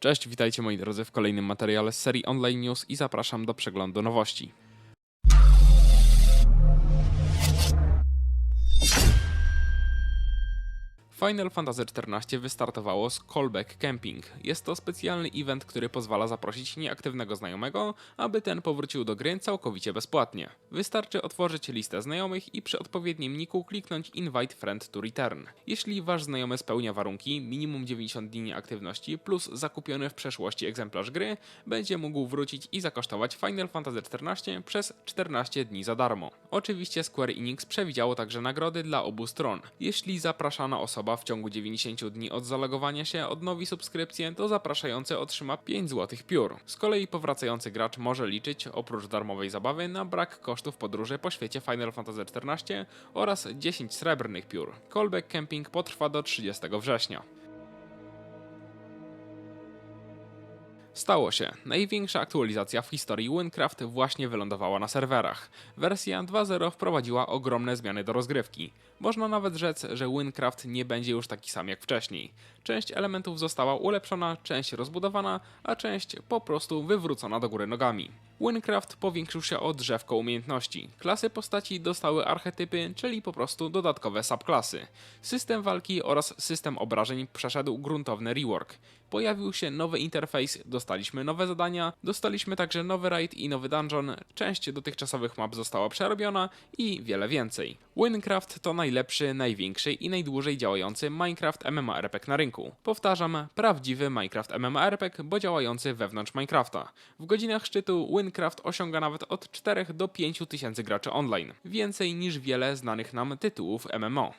Cześć, witajcie moi drodzy w kolejnym materiale z serii Online News i zapraszam do przeglądu nowości. Final Fantasy XIV wystartowało z Callback Camping. Jest to specjalny event, który pozwala zaprosić nieaktywnego znajomego, aby ten powrócił do gry całkowicie bezpłatnie. Wystarczy otworzyć listę znajomych i przy odpowiednim niku kliknąć Invite Friend to Return. Jeśli wasz znajomy spełnia warunki, minimum 90 dni nieaktywności plus zakupiony w przeszłości egzemplarz gry, będzie mógł wrócić i zakosztować Final Fantasy XIV przez 14 dni za darmo. Oczywiście Square Enix przewidziało także nagrody dla obu stron. Jeśli zapraszana osoba w ciągu 90 dni od zalogowania się odnowi subskrypcję, to zapraszający otrzyma 5 zł piór. Z kolei powracający gracz może liczyć, oprócz darmowej zabawy, na brak kosztów podróży po świecie Final Fantasy XIV oraz 10 srebrnych piór. Callback Camping potrwa do 30 września. Stało się. Największa aktualizacja w historii Winecraft właśnie wylądowała na serwerach. Wersja 2.0 wprowadziła ogromne zmiany do rozgrywki. Można nawet rzec, że Winecraft nie będzie już taki sam jak wcześniej. Część elementów została ulepszona, część rozbudowana, a część po prostu wywrócona do góry nogami. Winecraft powiększył się o drzewko umiejętności. Klasy postaci dostały archetypy, czyli po prostu dodatkowe subklasy. System walki oraz system obrażeń przeszedł gruntowny rework. Pojawił się nowy interfejs, dostaliśmy nowe zadania, dostaliśmy także nowy raid i nowy dungeon, część dotychczasowych map została przerobiona i wiele więcej. Winecraft to najlepszy, największy i najdłużej działający Minecraft MMORPG na rynku. Powtarzam, prawdziwy Minecraft MMORPG, bo działający wewnątrz Minecrafta. W godzinach szczytu Winecraft osiąga nawet od 4 do 5 tysięcy graczy online. Więcej niż wiele znanych nam tytułów MMO.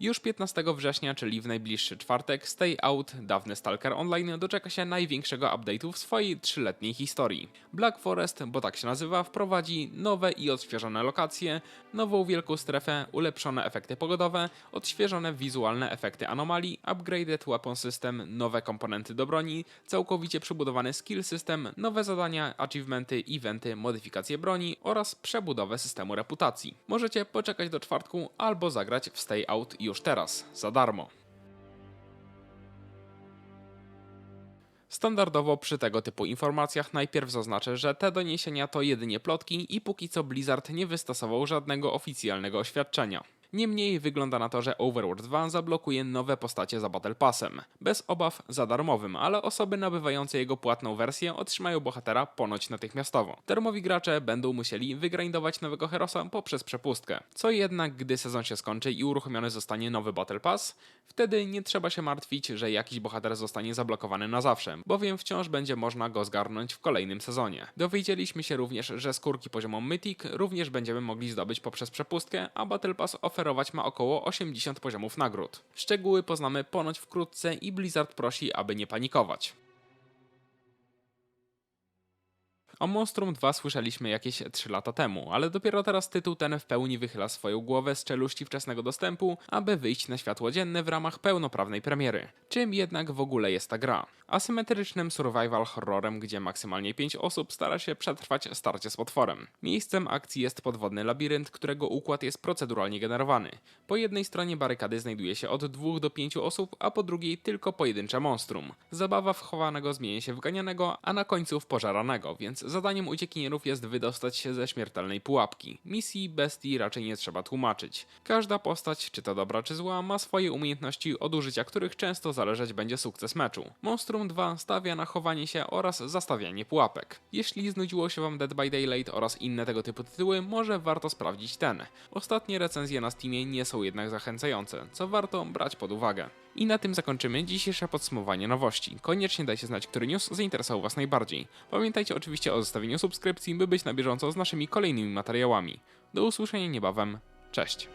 Już 15 września, czyli w najbliższy czwartek, Stay Out, dawny Stalker Online, doczeka się największego update'u w swojej trzyletniej historii. Black Forest, bo tak się nazywa, wprowadzi nowe i odświeżone lokacje, nową wielką strefę, ulepszone efekty pogodowe, odświeżone wizualne efekty anomalii, upgraded weapon system, nowe komponenty do broni, całkowicie przebudowany skill system, nowe zadania, achievementy, eventy, modyfikacje broni oraz przebudowę systemu reputacji. Możecie poczekać do czwartku albo zagrać w Stay Out już teraz, za darmo. Standardowo przy tego typu informacjach najpierw zaznaczę, że te doniesienia to jedynie plotki i póki co Blizzard nie wystosował żadnego oficjalnego oświadczenia. Niemniej wygląda na to, że Overworld 2 zablokuje nowe postacie za Battle Passem. Bez obaw za darmowym, ale osoby nabywające jego płatną wersję otrzymają bohatera ponoć natychmiastowo. Termowi gracze będą musieli wygrindować nowego Herosa poprzez przepustkę. Co jednak, gdy sezon się skończy i uruchomiony zostanie nowy Battle Pass, wtedy nie trzeba się martwić, że jakiś bohater zostanie zablokowany na zawsze, bowiem wciąż będzie można go zgarnąć w kolejnym sezonie. Dowiedzieliśmy się również, że skórki poziomu Mythic również będziemy mogli zdobyć poprzez przepustkę, a Battle Pass oferować ma około 80 poziomów nagród. Szczegóły poznamy ponoć wkrótce i Blizzard prosi, aby nie panikować. O Monstrum 2 słyszeliśmy jakieś 3 lata temu, ale dopiero teraz tytuł ten w pełni wychyla swoją głowę z czeluści wczesnego dostępu, aby wyjść na światło dzienne w ramach pełnoprawnej premiery. Czym jednak w ogóle jest ta gra? Asymetrycznym survival horrorem, gdzie maksymalnie 5 osób stara się przetrwać starcie z potworem. Miejscem akcji jest podwodny labirynt, którego układ jest proceduralnie generowany. Po jednej stronie barykady znajduje się od 2 do 5 osób, a po drugiej tylko pojedyncze monstrum. Zabawa wchowanego zmienia się w ganianego, a na końcu w pożaranego, więc zadaniem uciekinierów jest wydostać się ze śmiertelnej pułapki. Misji bestii raczej nie trzeba tłumaczyć. Każda postać, czy to dobra czy zła, ma swoje umiejętności, od użycia których często zależeć będzie sukces meczu. Monstrum 2 stawia na chowanie się oraz zastawianie pułapek. Jeśli znudziło się wam Dead by Daylight oraz inne tego typu tytuły, może warto sprawdzić ten. Ostatnie recenzje na Steamie nie są jednak zachęcające, co warto brać pod uwagę. I na tym zakończymy dzisiejsze podsumowanie nowości. Koniecznie dajcie znać, który news zainteresował Was najbardziej. Pamiętajcie oczywiście o zostawieniu subskrypcji, by być na bieżąco z naszymi kolejnymi materiałami. Do usłyszenia niebawem. Cześć!